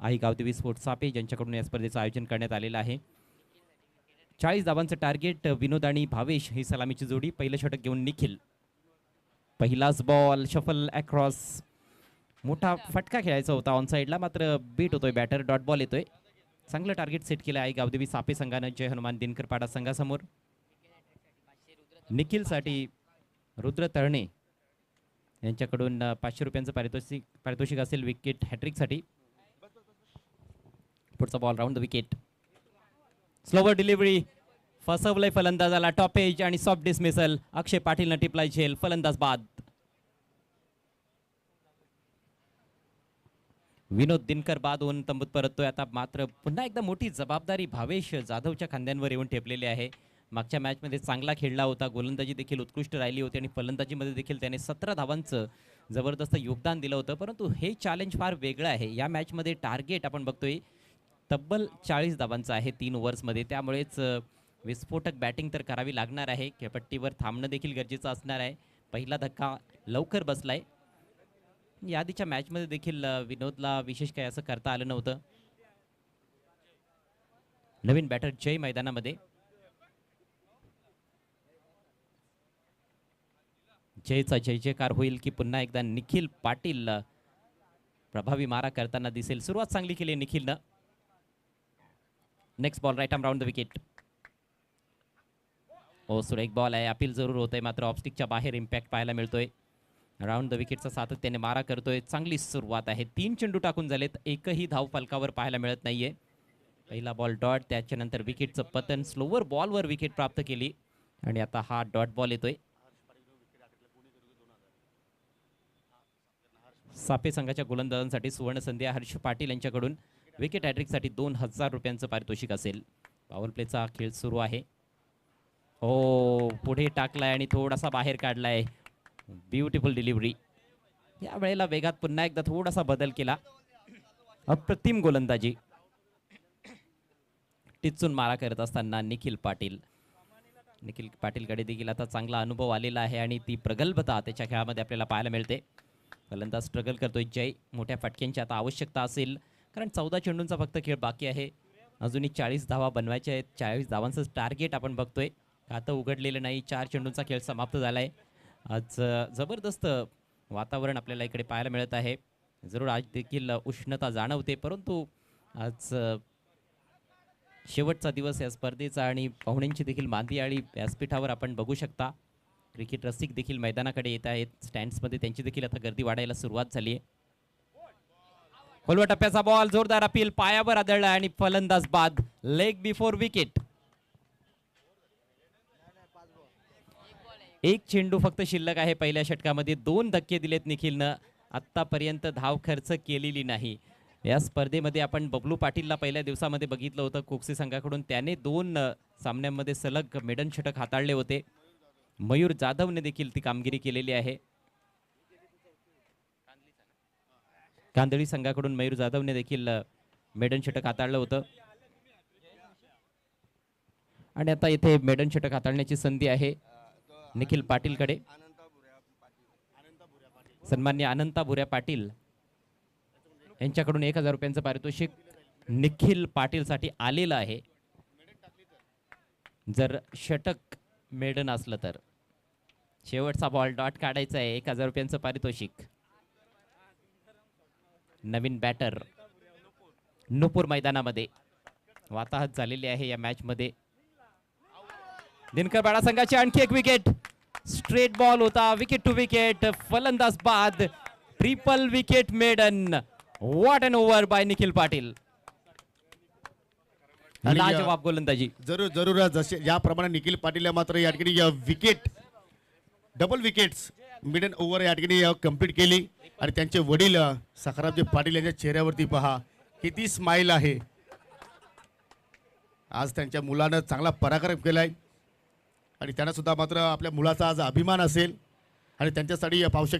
आई Gavdevi sports सापे ज्यांच्याकडून या स्पर्धेचं आयोजन करण्यात आलेलं आहे. चाळीस धावांचं टार्गेट विनोद आणि भावेश ही सलामीची जोडी पहिलं षटक घेऊन निखिल. पहिलाच बॉल शफल अक्रॉस मोठा फटका खेळायचा होता ऑन साईडला मात्र बीट होतोय बॅटर डॉट बॉल येतोय. चांगलं टार्गेट सेट केलं आहे गावदेवी सापे संघानं जय हनुमान दिनकर पाडा संघासमोर. निखिलसाठी रुद्र तळणे यांच्याकडून पाचशे रुपयांचं पारितोषिक पारितोषिक असेल विकेट हॅट्रिकसाठी पुढचा ball round the wicket slower delivery फसवलंय फलंदाजाला टॉप एज आणि सॉफ्ट डिसमिसल अक्षय पाटीलनं टिपलाय झेल. फलंदाज बाद. विनोद दिनकर बाद होऊन तंबूत परततोय. आता मात्र पुन्हा एकदा मोठी जबाबदारी भावेश जाधवच्या खांद्यांवर येऊन ठेपलेली आहे. मागच्या मॅचमध्ये चांगला खेळला होता. गोलंदाजी देखील उत्कृष्ट राहिली होती आणि फलंदाजीमध्ये देखील त्याने सतरा धावांचं जबरदस्त योगदान दिलं होतं. परंतु हे चॅलेंज फार वेगळं आहे. या मॅचमध्ये टार्गेट आपण बघतोय. तब्बल चाळीस धावांचं आहे तीन ओव्हर्समध्ये. त्यामुळेच विस्फोटक बॅटिंग तर करावी लागणार आहे. खेळपट्टीवर थांबणं देखील गरजेचं असणार आहे. पहिला धक्का लवकर बसलाय. याआधीच्या मॅचमध्ये देखील विनोदला विशेष काही असं करता आलं नव्हतं. नवीन बॅटर जय मैदानामध्ये. जयचा जय जयकार होईल की पुन्हा एकदा निखिल पाटील प्रभावी मारा करताना दिसेल. सुरुवात चांगली केली निखिलनं. Next ball right round the wicket ओ सुरेख बॉल आहे अपील जरूर होत आहे मात्र ऑपस्टिकच्या बाहेर इम्पॅक्ट पाहायला मिळतोय. राऊंड द विकेटचा सातत्याने मारा करतोय. चांगली सुरुवात आहे. तीन चेंडू टाकून झालेत. एकही धाव फलकावर पाहायला मिळत नाहीये. पहिला बॉल डॉट त्याच्यानंतर विकेटचं पतन. स्लोवर बॉलवर विकेट प्राप्त केली. आणि आता हा डॉट बॉल येतोय. सापे संघाच्या गोलंदाजांसाठी सुवर्ण संधी हर्ष पाटील यांच्याकडून. विकेट हॅट्रिकसाठी दोन हजार रुपयांचं पारितोषिक असेल. पॉवर प्लेचा खेळ सुरू आहे. हो पुढे टाकलाय आणि थोडासा बाहेर काढलाय. ब्युटिफुल डिलिव्हरी या वेळेला वेगात पुन्हा एकदा थोडासा बदल केला. अप्रतिम गोलंदाजी. टिचून मारा करत असताना निखिल पाटील. निखिल पाटीलकडे देखील आता चांगला अनुभव आलेला आहे आणि ती प्रगल्भता त्याच्या खेळामध्ये आपल्याला पाहायला मिळते. फलंदाज स्ट्रगल करतोय. जय मोठ्या फटक्यांची आता आवश्यकता असेल. कारण चौदा चेंडूंचा फक्त खेळ बाकी आहे. अजूनही चाळीस धावा बनवायच्या आहेत. चाळीस धावांचं टार्गेट आपण बघतोय. खातं उघडलेलं नाही. चार चेंडूंचा खेळ समाप्त झाला आहे आज जबरदस्त वातावरण आपल्याला इकडे पाहायला मिळत आहे. जरूर आज देखील उष्णता जाणवते. परंतु आज शेवटचा दिवस या स्पर्धेचा आणि पाहुण्यांची देखील मांदी आळी व्यासपीठावर आपण बघू शकता. क्रिकेट रसिक देखील मैदानाकडे येत आहेत. स्टँड्समध्ये त्यांची देखील आता गर्दी वाढायला सुरुवात झाली आहे. खोलवा टप्प्याचा बॉल जोरदार अपील पायावर आदळला आणि फलंदाज बाद. लेग बिफोर विकेट एक चेंडू फक्त शिल्लक आहे. पहिल्या षटकामध्ये दोन धक्के दिलेत निखिलनं. आत्तापर्यंत धाव खर्च केलेली नाही. या स्पर्धेमध्ये आपण बबलू पाटीलला पहिल्या दिवसामध्ये बघितलं होतं. कोक्सी संघाकडून त्याने दोन सामन्यांमध्ये सलग मेडन षटक हाताळले होते. मयूर जाधवने देखील ती कामगिरी केलेली आहे. कांदळी संघाकडून मयूर जाधवने देखील मेडन षटक हाताळलं होतं. आणि आता इथे मेडन षटक हाताळण्याची संधी आहे निखिल पाटीलकडे. सन्मान्य अनंता भुऱ्या पाटील यांच्याकडून एक हजार रुपयांचं पारितोषिक निखिल पाटीलसाठी आलेलं आहे. जर षटक मेडन असलं तर. शेवटचा बॉल डॉट काढायचा आहे. एक हजार रुपयांचं पारितोषिक. नवीन बॅटर नुपूर मैदानामध्ये वाताहत झालेली आहे या मॅचमध्ये दिनकर बाळा संघाची आणखी एक विकेट स्ट्रेट बॉल होता विकेट टू विकेट फलंदाज बाद. Triple wicket maiden what an over by Nikhil Patil. लाजवाब गोलंदाजी. जरूर जरूर जसे ज्याप्रमाणे निखिल पाटील मात्र या ठिकाणी wicket double wickets maiden over या ठिकाणी कंप्लीट केली. आणि त्यांचे वडील अ, सखारामजी पाटील यांच्या चेहऱ्यावरती पहा. किती स्माईल आहे. आज त्यांच्या मुलानं चांगला पराक्रम केला आहे आणि त्यांना सुद्धा मात्र आपल्या मुलाचा आज अभिमान असेल. आणि त्यांच्यासाठी पाहू